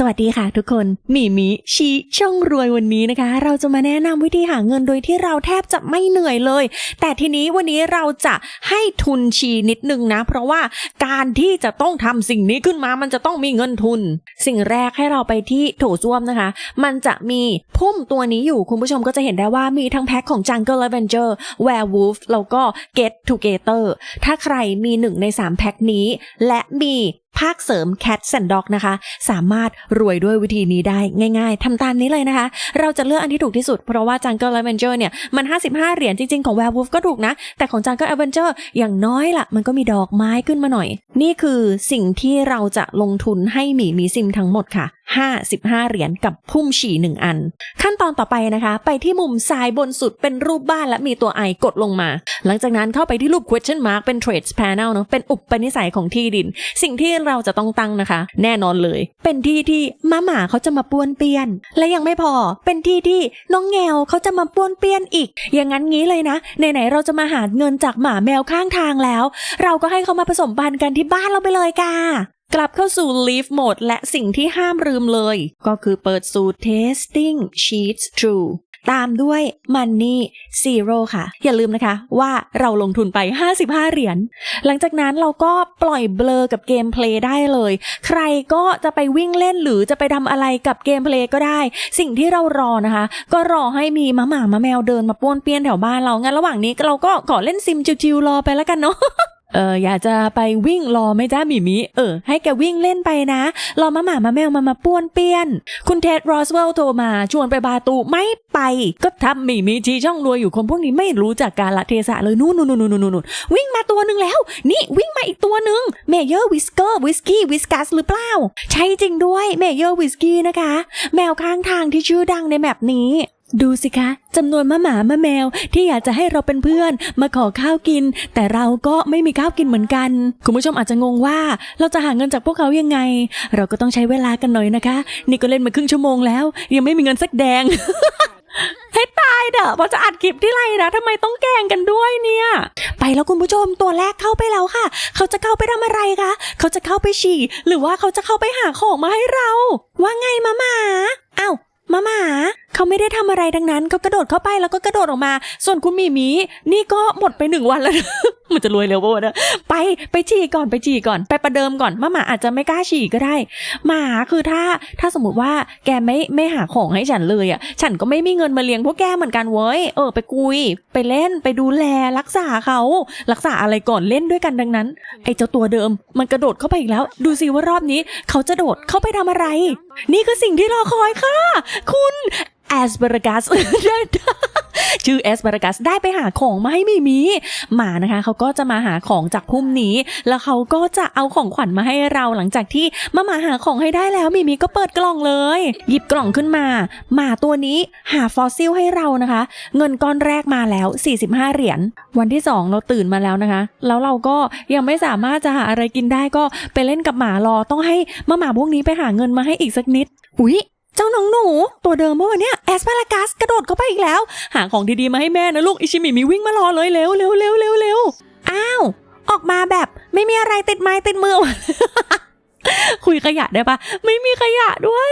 สวัสดีค่ะทุกคนหมีมีชีช่องรวยวันนี้นะคะ เราจะมาแนะนำวิธีหาเงินโดยที่เราแทบจะไม่เหนื่อยเลย แต่ทีนี้วันนี้เราจะให้ทุนชีนิดนึงนะ เพราะว่าการที่จะต้องทำสิ่งนี้ขึ้นมามันจะต้องมีเงินทุน สิ่งแรกให้เราไปที่โถส้วมนะคะ มันจะมีพุ่มตัวนี้อยู่คุณผู้ชมก็จะเห็นได้ว่ามีทั้งแพ็คของ Jungle Avenger Werewolf แล้วก็ Get Together ถ้าใครมีหนึ่งในสามแพ็คนี้ และมี ภาคเสริม Cat and Dog นะคะ สามารถรวยด้วยวิธีนี้ได้ง่าย ๆทำตามนี้เลยนะคะ เราจะเลือกอันที่ถูกที่สุด เพราะว่า Jungle Avenger เนี่ย มัน 55 เหรียญจริง ๆ ของ Werewolf ก็ถูกนะ แต่ของ Jungle Avenger อย่างน้อยล่ะมันก็มีดอกไม้ขึ้นมาหน่อย นี่คือสิ่งที่เราจะลงทุนให้หมีมีซิมทั้งหมดค่ะ 55 เหรียญกับพุ่มฉี่หนึ่งอัน ขั้นตอนต่อไปนะคะ ไปที่มุมซ้ายบนสุดเป็นรูปบ้านและมีตัวไอกดลงมา หลังจากนั้นเข้าไปที่รูป question mark เป็น trades panel เนาะเป็นอุปนิสัยของที่ดิน สิ่งที่เราจะต้องตั้งนะคะ แน่นอนเลย เป็นที่ที่ม้าหมาเขาจะมาป้วนเปี้ยน และยังไม่พอเป็นที่ที่น้องแงวเขาจะมาป้วนเปี้ยนอีก อย่างนั้นงี้เลยนะไหนๆเราจะมาหาเงินจากหมาแมวข้างทางแล้ว เราก็ให้เขามาผสมพันธุ์กันที่บ้านเราไปเลยค่ะ กลับเข้าสู่ Leave Mode และสิ่งที่ห้ามลืมเลย ก็คือเปิดสูตร Tasting Sheets True ตามด้วย Money Zero ค่ะ อย่าลืมนะคะว่าเราลงทุนไป 55 เหรียญ หลังจากนั้นเราก็ปล่อยเบลอกับเกมเพลย์ได้เลย ใครก็จะไปวิ่งเล่นหรือจะไปทำอะไรกับเกมเพลย์ก็ได้ สิ่งที่เรารอนะคะ ก็รอให้มีมาหมามาแมวเดินมาป้วนเปี้ยนแถวบ้านเรา งั้นระหว่างนี้เราก็ขอเล่นซิมจิวๆรอไปแล้วกันเนาะ เอออยากจะไปวิ่งรอไม่จ้าหมีมิ เออ ให้แกวิ่งเล่นไปนะ รอมาหมามาแมวมามาป้วนเปี้ยน คุณเท็ดรอสเวลโทรมาชวนไปบาตูไม่ไป ก็ทำหมีมิชีช่องรวยอยู่คนพวกนี้ไม่รู้จักการละเทศะเลยนู่นนู่นนู่นนู่นนู่นวิ่งมาตัวหนึ่งแล้ว นี่วิ่งมาอีกตัวหนึ่งเมเยอร์วิสเกอร์วิสกี้วิสกัสหรือเปล่า ใช่จริงด้วยเมเยอร์วิสกี้นะคะ แมวข้างทางที่ชื่อดังในแมปนี้ ดูสิคะจำนวนมะหมามาแมวที่อยากจะให้เราเป็นเพื่อน มาขอข้าวกิน แต่เราก็ไม่มีข้าวกินเหมือนกัน คุณผู้ชมอาจจะงงว่าเราจะหาเงินจากพวกเขายังไง เราก็ต้องใช้เวลากันหน่อยนะคะ นี่ก็เล่นมาครึ่งชั่วโมงแล้ว ยังไม่มีเงินสักแดง ให้ตายเด้อพอจะอัดคลิปที่ไรนะทำไมต้องแกล้งกันด้วยเนี่ย ไปแล้วคุณผู้ชมตัวแรกเข้าไปแล้วค่ะ เขาจะเข้าไปทำอะไรคะเขาจะเข้าไปฉี่หรือว่าเขาจะเข้าไปหาของมาให้เรา ว่าไงมาหมาอ้าว มาหมาเขาไม่ได้ทำอะไรดังนั้นเขากระโดดเข้าไปแล้วก็กระโดดออกมา ส่วนคุณมีมีนี่ก็หมดไปหนึ่งวันแล้ว มันจะรวยเร็วปะวะเนี่ยไปไปฉี่ก่อนไปฉี่ก่อน ไปประเดิมก่อนมาหมาอาจจะไม่กล้าฉี่ก็ได้ หมาคือถ้าถ้าสมมติว่าแกไม่ไม่หาของให้ฉันเลยอะ ฉันก็ไม่มีเงินมาเลี้ยงพวกแกเหมือนกันเว้ยเออไปคุย ไปเล่นไปดูแลรักษาเขารักษาอะไรก่อนเล่นด้วยกันดังนั้น ไอ้เจ้าตัวเดิม มันกระโดดเข้าไปอีกแล้ว ดูสิว่ารอบนี้ เขาจะโดดเข้าไปทำอะไร นี่คือสิ่งที่รอคอยค่ะ คุณแอสเบรกัส ชื่อแอสเบรกัสได้ไปหาของมาให้มีมีหมานะคะเขาก็จะมาหาของจากพุ่มนี้ แล้วเขาก็จะเอาของขวัญมาให้เราหลังจากที่มาหมาหาของให้ได้แล้วมีมีก็เปิดกล่องเลย หยิบกล่องขึ้นมาหมาตัวนี้หาฟอสซิลให้เรานะคะ เงินก้อนแรกมาแล้ว 45 เหรียญวันที่ 2 เราตื่นมาแล้วนะคะ แล้วเราก็ยังไม่สามารถจะหาอะไรกินได้ก็ไปเล่นกับหมารอต้องให้มาหมาพวกนี้ไปหาเงินมาให้อีกสักนิด อุ๊ย เจ้าน้องหนู ตัวเดิมเมื่อวันเนี้ย แอสพารากัสกระโดดเข้าไปอีกแล้ว หาของดีๆมาให้แม่นะลูก อิชิมิมีวิ่งมารอเลยเร็วเร็วเร็วเร็วเร็วอ้าว ออกมาแบบไม่มีอะไรติดไม้ติดมือ คุยขยะได้ปะไม่มีขยะด้วย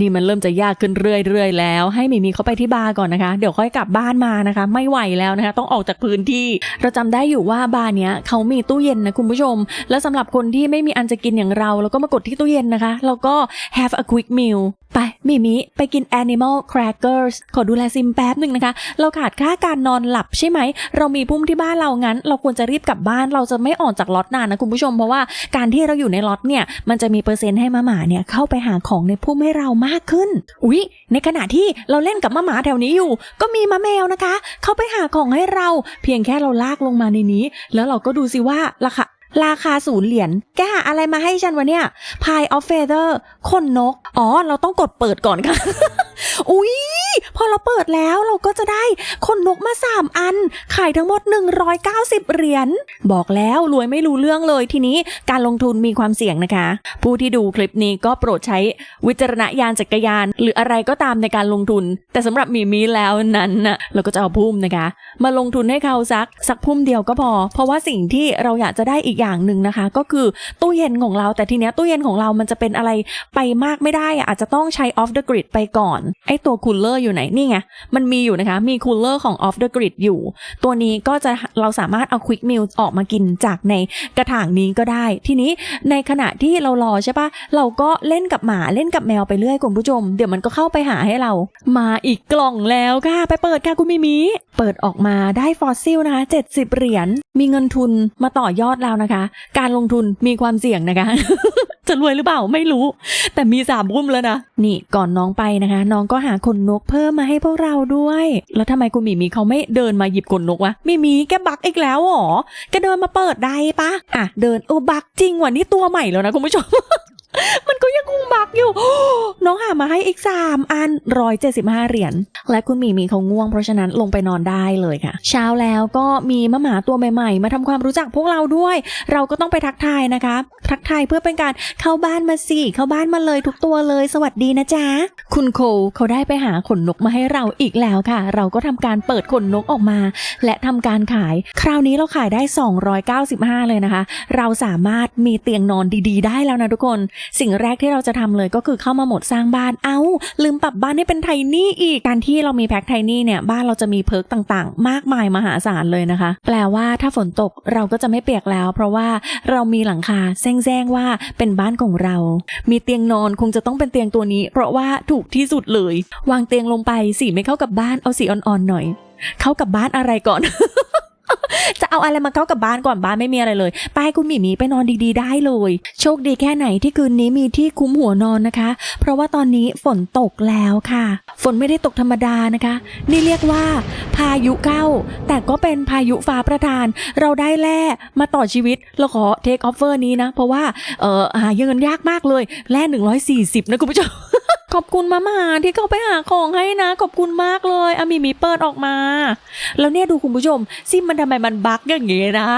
นี่มันเริ่มจะยากขึ้นเรื่อยๆ แล้ว ให้หมีมีเขาไปที่บาร์ก่อนนะคะ เดี๋ยวค่อยกลับบ้านมานะคะ ไม่ไหวแล้วนะคะ ต้องออกจากพื้นที่ เราจำได้อยู่ว่าบาร์เนี้ยเขามีตู้เย็นนะคุณผู้ชม แล้วสำหรับคนที่ไม่มีอันจะกินอย่างเรา แล้วก็มากดที่ตู้เย็นนะคะ แล้วก็ have a quick meal ไปหมีมิไปกิน animal crackers ขอดูแลซิมแป๊บหนึ่งนะคะ เราขาดค่าการนอนหลับใช่ไหม เรามีพุ่มที่บ้านเรางั้น เราควรจะรีบกลับบ้าน เราจะไม่ออกจากล็อตนานนะคุณผู้ชม เพราะว่าการที่เราอยู่ในล็อตเนี่ย มันจะมีเปอร์เซ็นต์ให้มาหมาเนี่ยเข้าไปหาของในพุ่มให้เรามากขึ้น อุ๊ย ในขณะที่เราเล่นกับมาหมาแถวนี้อยู่ ก็มีมาแมวนะคะ เขาไปหาของให้เรา เพียงแค่เราลากลงมาในนี้ แล้วเราก็ดูสิว่าราคาราคาศูนย์เหรียญ แกหาอะไรมาให้ฉันวะเนี่ย Pie of Feather ขนนก อ๋อ เราต้องกดเปิดก่อนค่ะ อุ๊ย พอเราเปิดแล้วเราก็จะได้ขนนกมา 3 อัน ขายทั้งหมด 190 เหรียญ บอกแล้วรวยไม่รู้เรื่องเลยทีนี้การลงทุนมีความเสี่ยงนะคะ ผู้ที่ดูคลิปนี้ก็โปรดใช้วิจารณญาณจักรยาน หรืออะไรก็ตามในการลงทุน แต่สำหรับมีมีแล้วนั้นนะเราก็จะเอาพุ่มนะคะ มาลงทุนให้เขาสักสักพุ่มเดียวก็พอ เพราะว่าสิ่งที่เราอยากจะได้อีกอย่างหนึ่งนะคะ ก็คือตู้เย็นของเราแต่ทีเนี้ยตู้เย็นของเรามันจะเป็นอะไรไปมากไม่ได้อะอาจจะต้องใช้ off the grid ไปก่อนไอตัวคูลเลอร์อยู่ไหนนี่ไงมันมีอยู่นะคะ มีคูลเลอร์ของ off the grid อยู่ ตัวนี้ก็จะเราสามารถเอา quick meal ออกมากินจากในกระถางนี้ก็ได้ ทีนี้ในขณะที่เรารอใช่ปะเราก็เล่นกับหมาเล่นกับแมวไปเรื่อยคุณผู้ชม เดี๋ยวมันก็เข้าไปหาให้เรา มาอีกกล่องแล้วค่ะ ไปเปิดค่ะคุณมิมิเปิดออกมาได้ฟอสซิลนะคะ 70 เหรียญมีเงินทุนมาต่อยอดแล้วนะคะ การลงทุนมีความเสี่ยงนะคะ จะรวยหรือเปล่าไม่รู้ แต่มีสามพุ่มแล้วนะนี่ก่อนน้องไปนะคะนองก็หาขนนกเพิ่มมาให้พวกเราด้วย แล้วทำไมคุณหมีมีเขาไม่เดินมาหยิบขนนกวะมีมีแกบักอีกแล้วหรอแกเดินมาเปิดได้ปะอะเดินโอ้บักจริงว่ะนี่ตัวใหม่แล้วนะคุณผู้ชมมันก็ยังคงบัก อยู่ น้องหามาให้อีก 3 อัน 175 เหรียญ และคุณหมีมีเขาง่วงเพราะฉะนั้นลงไปนอนได้เลยค่ะ เช้าแล้วก็มีมะหมาตัวใหม่ๆ มาทำความรู้จักพวกเราด้วย เราก็ต้องไปทักทายนะคะ ทักทายเพื่อเป็นการเข้าบ้านมาสิ เข้าบ้านมาเลยทุกตัวเลย สวัสดีนะจ๊ะ คุณโคเขาได้ไปหาขนนกมาให้เราอีกแล้วค่ะ เราก็ทำการเปิดขนนกออกมา และทำการขาย คราวนี้เราขายได้ 295 เลยนะคะ เราสามารถมีเตียงนอนดีๆ ได้แล้วนะทุกคน สิ่งแรกที่เราจะทำเลยก็คือเข้ามาหมดสร้างบ้าน เอา้า ลืมปรับบ้านให้เป็นไทนี่อีก การที่เรามีแพ็คไทนี่เนี่ย บ้านเราจะมีเพิร์กต่างๆ มากมายมหาศาลเลยนะคะ แปลว่าถ้าฝนตกเราก็จะไม่เปียกแล้ว เพราะว่าเรามีหลังคาแซงๆว่าเป็นบ้านของเรา มีเตียงนอนคงจะต้องเป็นเตียงตัวนี้ เพราะว่าถูกที่สุดเลย วางเตียงลงไปสีไม่เข้ากับบ้านเอาสีอ่อนๆหน่อย เข้ากับบ้านอะไรก่อน จะเอาอะไรมาเข้ากับบ้านก่อนบ้านไม่มีอะไรเลยไปให้คุณหมีหมีไปนอนดีๆ ได้เลย โชคดีแค่ไหนที่คืนนี้มีที่คุ้มหัวนอนนะคะ เพราะว่าตอนนี้ฝนตกแล้วค่ะ ฝนไม่ได้ตกธรรมดานะคะ นี่เรียกว่า พายุเข้า แต่ก็เป็นพายุฟ้าประทาน เราได้แร่มาต่อชีวิตเราขอเทคออฟเฟอร์นี้นะ เพราะว่าเออหาเงินยากมากเลยแร่140 นะคุณผู้ชม ขอบคุณมามาที่เขาไปหาของให้นะ ขอบคุณมากเลยอามีมีเปิดออกมา แล้วเนี่ยดูคุณผู้ชม ซิมันทำไมมันบั๊กอย่างงี้นะ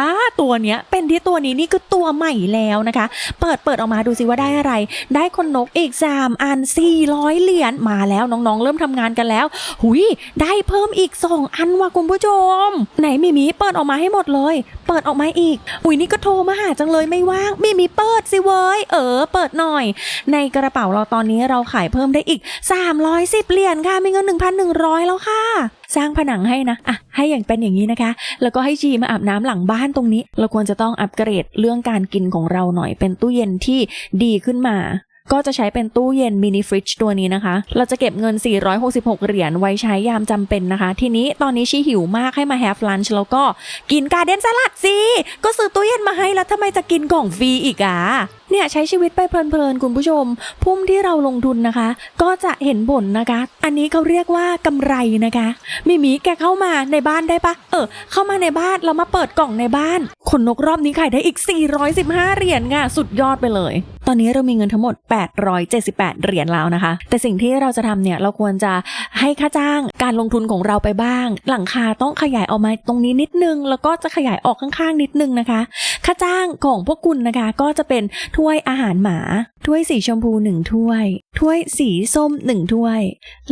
ตัวเนี้ยเป็นที่ตัวนี้นี่คือตัวใหม่แล้วนะคะ เปิดเปิดออกมาดูสิว่าได้อะไร ได้คนนกอีก3อัน400เหรียญมาแล้วน้องๆ เริ่มทำงานกันแล้ว หุยได้เพิ่มอีก2อันว่ะคุณผู้ชม ไหนมีมีเปิดออกมาให้หมดเลย เปิดออกมาอีกอุ้ยนี่ก็โทรมาหาจังเลยไม่ว่างมีมีเปิดสิเว้ยเออ เปิดหน่อย ในกระเป๋าเราตอนนี้เราขายเพิ่มได้อีก 310เหรียญค่ะมีเงิน 1,100 แล้วค่ะ สร้างผนังให้นะอะให้อย่างเป็นอย่างนี้นะคะ แล้วก็ให้จีมาอาบน้ำหลังบ้านตรงนี้ เราควรจะต้องอัปเกรดเรื่องการกินของเราหน่อยเป็นตู้เย็นที่ดีขึ้นมา ก็จะใช้เป็นตู้เย็นมินิฟริจตัวนี้นะคะ เราจะเก็บเงิน 466 เหรียญไว้ใช้ยามจำเป็นนะคะ ทีนี้ตอนนี้ชีหิวมากให้มาแฮฟลันช์แล้วก็กินการเดนสลัดสิ ก็ซื้อตู้เย็นมาให้แล้วทำไมจะกินกล่องฟรีอีกอะเนี่ยใช้ชีวิตไปเพลินๆ คุณผู้ชม พุ่มที่เราลงทุนนะคะ ก็จะเห็นผลนะคะ อันนี้เขาเรียกว่ากำไรนะคะมิมีแกเข้ามาในบ้านได้ปะเออ เข้ามาในบ้านเรามาเปิดกล่องในบ้านขนนกรอบนี้ขายได้อีก 415 เหรียญค่ะสุดยอดไปเลย ตอนนี้เรามีเงินทั้งหมด 878 เหรียญแล้วนะคะ แต่สิ่งที่เราจะทำเนี่ยเราควรจะให้ค่าจ้างการลงทุนของเราไปบ้าง หลังคาต้องขยายออกมาตรงนี้นิดนึง แล้วก็จะขยายออกข้างๆนิดนึงนะคะ ค่าจ้างของพวกคุณนะคะ ก็จะเป็นถ้วยอาหารหมา ถ้วยสีชมพูหนึ่งถ้วย ถ้วยสีส้มหนึ่งถ้วย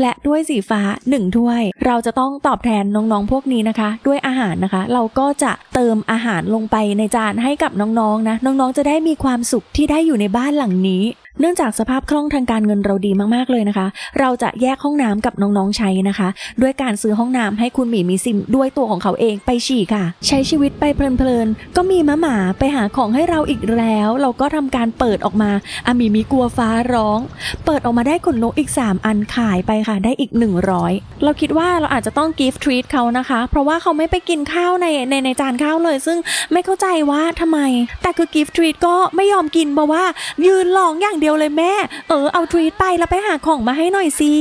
และถ้วยสีฟ้าหนึ่งถ้วย เราจะต้องตอบแทนน้องๆพวกนี้นะคะ ด้วยอาหารนะคะ เราก็จะเติมอาหารลงไปในจานให้กับน้องๆนะ น้องๆจะได้มีความสุขที่ได้อยู่ในบ้านหลังนี้ เนื่องจากสภาพคล่องทางการเงินเราดีมากๆเลยนะคะ เราจะแยกห้องน้ำกับน้องๆใช้นะคะ ด้วยการซื้อห้องน้ำให้คุณหมีมีซิมด้วยตัวของเขาเองไปฉี่ค่ะ ใช้ชีวิตไปเพลินๆก็มีมะหมาไปหาของให้เราอีกแล้ว เราก็ทำการเปิดออกมาอามีมีกลัวฟ้าร้อง เปิดออกมาได้ขนนกอีก 3 อันขายไปค่ะได้อีก 100 เราคิดว่าเราอาจจะต้อง gift treat เขานะคะ เพราะว่าเขาไม่ไปกินข้าวในในในจานข้าวเลย ซึ่งไม่เข้าใจว่าทำไม แต่คือ gift treat ก็ไม่ยอมกินเพราะว่ายืนร้องอย่างเดียวเลยแม่ เออเอาทรีตไปแล้วไปหาของมาให้หน่อยสิ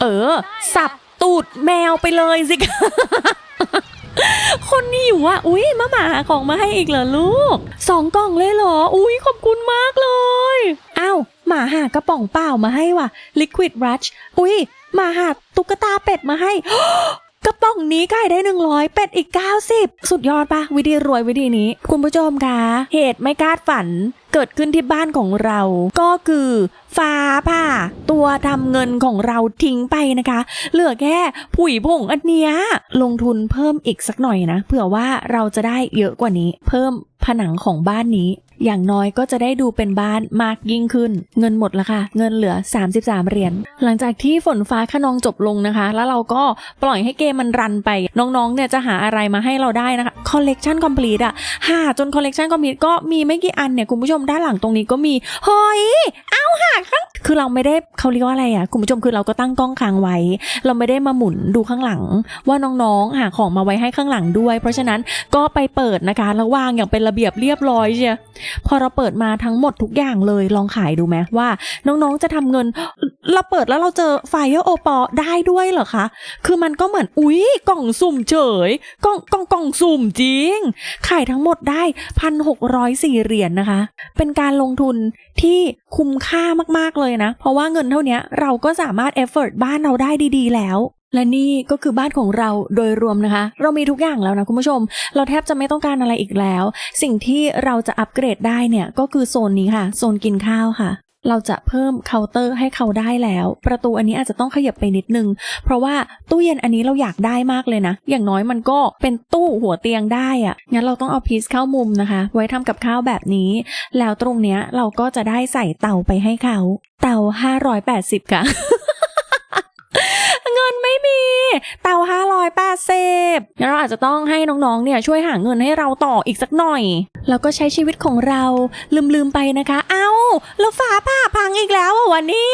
เออ สับตูดแมวไปเลยสิคนหิวอะอุ้ยมาหมาหาของมาให้อีกเหรอลูกสองกล่องเลยเหรอ อุ้ยขอบคุณมากเลยอ้าวหมาหากระป๋องเปล่ามาให้ว่ะ Liquid Rush อุ้ยมาหาตุ๊กตาเป็ดมาให้กระป๋องนี้ขายได้ 100 เป็ดอีก 90 สุดยอดปะวิธีรวยวิธีนี้ คุณผู้ชมคะ เหตุไม่คาดฝัน เกิดขึ้นที่บ้านของเรา ก็คือฟ้าผ่าตัวทำเงินของเราทิ้งไปนะคะ เหลือแค่ผุยผงอันเนี้ยลงทุนเพิ่มอีกสักหน่อยนะ เผื่อว่าเราจะได้เยอะกว่านี้ เพิ่มผนังของบ้านนี้ อย่างน้อยก็จะได้ดูเป็นบ้านมากยิ่งขึ้น เงินหมดแล้วค่ะ เงินเหลือ 33 เหรียญ หลังจากที่ฝนฟ้าขนองจบลงนะคะ แล้วเราก็ปล่อยให้เกมมันรันไป น้องๆ เนี่ยจะหาอะไรมาให้เราได้นะคะ คอลเลกชันคอมพลีทอะหาจนคอลเลกชันคอมพลีทก็มีไม่กี่อันเนี่ยคุณผู้ชมด้านหลังตรงนี้ก็มี เฮ้ย เอาหาข้างคือเราไม่ได้เขาเรียกว่าอะไรอะคุณผู้ชมคือเราก็ตั้งกล้องค้างไว้ เราไม่ได้มาหมุนดูข้างหลัง ว่าน้องๆ หาของมาไว้ให้ข้างหลังด้วย เพราะฉะนั้นก็ไปเปิดนะคะแล้ววางอย่างเป็นระเบียบเรียบร้อยเชียพอเราเปิดมาทั้งหมดทุกอย่างเลยลองขายดูไหมว่า น้องๆจะทำเงิน เราเปิดแล้วเราเจอไฟเอโอปอได้ด้วยเหรอคะ คือมันก็เหมือนอุ๊ยกล่องสุ่มเฉยกล่องกล่องกล่องสุ่มจริง ขายทั้งหมดได้พันหกร้อยสี่เหรียญนะคะ เป็นการลงทุนที่คุ้มค่ามากๆเลยนะ เพราะว่าเงินเท่านี้เราก็สามารถเอฟเฟอร์ตบ้านเราได้ดีๆแล้ว และนี่ก็คือบ้านของเราโดยรวมนะคะ เรามีทุกอย่างแล้วนะคุณผู้ชม เราแทบจะไม่ต้องการอะไรอีกแล้ว สิ่งที่เราจะอัปเกรดได้เนี่ยก็คือโซนนี้ค่ะ โซนกินข้าวค่ะ เราจะเพิ่มเคาน์เตอร์ให้เขาได้แล้ว ประตูอันนี้อาจจะต้องขยับไปนิดนึง เพราะว่าตู้เย็นอันนี้เราอยากได้มากเลยนะ อย่างน้อยมันก็เป็นตู้หัวเตียงได้อะงั้นเราต้องเอาพีซเข้ามุมนะคะ ไว้ทำกับข้าวแบบนี้ แล้วตรงเนี้ยเราก็จะได้ใส่เตาไปให้เขา เตา 580 ค่ะ เงินไม่มี เตา580งั้นเราอาจจะต้องให้น้องๆ เนี่ยช่วยหาเงินให้เราต่ออีกสักหน่อย แล้วก็ใช้ชีวิตของเราลืมๆไปนะคะ เอ้าแล้วฟ้าผ่าพังอีกแล้ววันนี้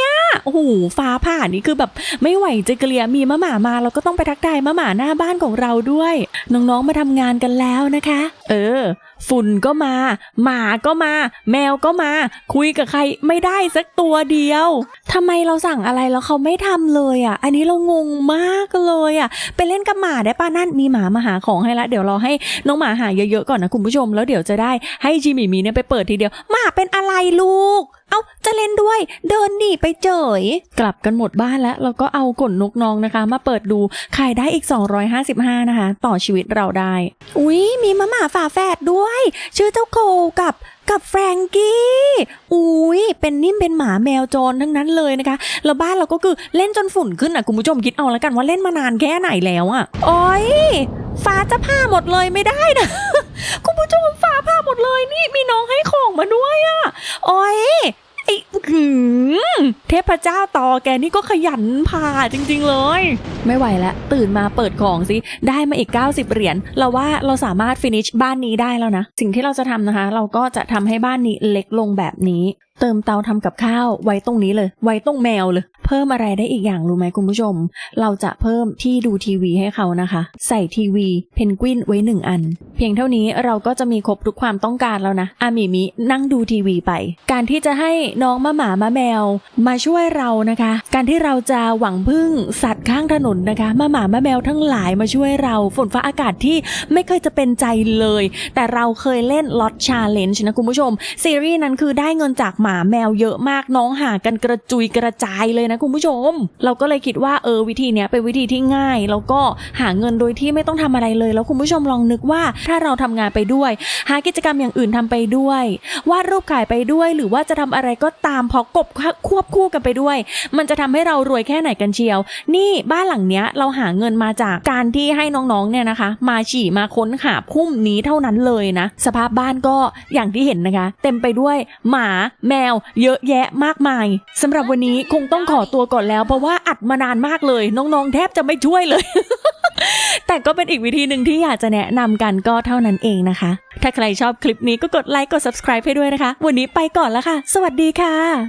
โอ้โหฟ้าผ่านี่คือแบบไม่ไหวจะเกลียมีมะหมามาเราก็ต้องไปทักทายมะหมาหน้าบ้านของเราด้วย น้องๆมาทำงานกันแล้วนะคะ เออ ฝุ่นก็มา หมาก็มา แมวก็มา คุยกับใครไม่ได้สักตัวเดียวทำไมเราสั่งอะไรแล้วเขาไม่ทำเลยอะ อันนี้เรางงมากเลยอะ ไปเล่นกับหมาได้ป่ะนั่นมีหมามาหาของให้ละเดี๋ยวเราให้น้องหมาหาเยอะๆก่อนนะคุณผู้ชม แล้วเดี๋ยวจะได้ให้จิมิมีเนี่ยไปเปิดทีเดียวหมาเป็นอะไรลูก เอาจะเล่นด้วย เดินหนีไปเจยกลับกันหมดบ้านแล้ว เราก็เอาขนนกน้องนะคะ มาเปิดดูขายได้อีก 255 นะคะ ต่อชีวิตเราได้ อุ๊ย มีมะหมาฝาแฝดด้วย ชื่อเจ้าโคกับกับแฟรงกี้ อุ๊ยเป็นนิ่มเป็นหมาแมวจรทั้งนั้นเลยนะคะ แล้วบ้านเราก็คือเล่นจนฝุ่นขึ้นอะคุณผู้ชมคิดเอาแล้วกันว่าเล่นมานานแค่ไหนแล้วอะ โอ้ยฟ้าจะผ่าหมดเลยไม่ได้นะคุณผู้ชมฟ้าผ่าหมดเลยนี่มีน้องให้ของมาด้วยอะโอ้ย ไอ้หืมเทพเจ้าต่อแกนี่ก็ขยันผ่าจริงๆเลย ไม่ไหวละ ตื่นมาเปิดของสิ ได้มาอีก 90 เหรียญเราว่าเราสามารถฟินิชบ้านนี้ได้แล้วนะ สิ่งที่เราจะทำนะคะ เราก็จะทำให้บ้านนี้เล็กลงแบบนี้เติมเตาทำกับข้าวไว้ตรงนี้เลย ไว้ตรงแมวเลย เพิ่มอะไรได้อีกอย่างรู้ไหมคุณผู้ชม เราจะเพิ่มที่ดูทีวีให้เขานะคะ ใส่ทีวีเพนกวินไว้หนึ่งอัน เพียงเท่านี้เราก็จะมีครบทุกความต้องการแล้วนะอามิมินั่งดูทีวีไป การที่จะให้น้องมาหมามาแมว มาช่วยเรานะคะ การที่เราจะหวังพึ่งสัตว์ข้างถนนนะคะมาหมามาแมวทั้งหลายมาช่วยเราฝนฟ้าอากาศที่ไม่เคยจะเป็นใจเลย แต่เราเคยเล่นล็อตชาเลนจ์นะคุณผู้ชมซีรีส์นั้นคือได้เงินจากหมาแมวเยอะมากน้องหากันกระจุยกระจายเลยนะคุณผู้ชม เราก็เลยคิดว่าเออวิธีเนี้ยเป็นวิธีที่ง่าย แล้วก็หาเงินโดยที่ไม่ต้องทำอะไรเลย แล้วคุณผู้ชมลองนึกว่าถ้าเราทำงานไปด้วย หากิจกรรมอย่างอื่นทำไปด้วยวาดรูปขายไปด้วย หรือว่าจะทำอะไรก็ตามพอกบควบคู่กันไปด้วย มันจะทำให้เรารวยแค่ไหนกันเชียว นี่บ้านหลังเนี้ยเราหาเงินมาจากการที่ให้น้องๆเนี่ยนะคะ มาฉี่มาค้นหาพุ่มนี้เท่านั้นเลยนะ สภาพบ้านก็อย่างที่เห็นนะคะ เต็มไปด้วยหมาแมวเยอะแยะมากมายสำหรับวันนี้คงต้องขอตัวก่อนแล้ว เพราะว่าอัดมานานมากเลย น้องๆ แทบจะไม่ช่วยเลย แต่ก็เป็นอีกวิธีหนึ่งที่อยากจะแนะนำกันก็เท่านั้นเองนะคะ ถ้าใครชอบคลิปนี้ก็กดไลค์กด subscribe ให้ด้วยนะคะ วันนี้ไปก่อนแล้วค่ะ สวัสดีค่ะ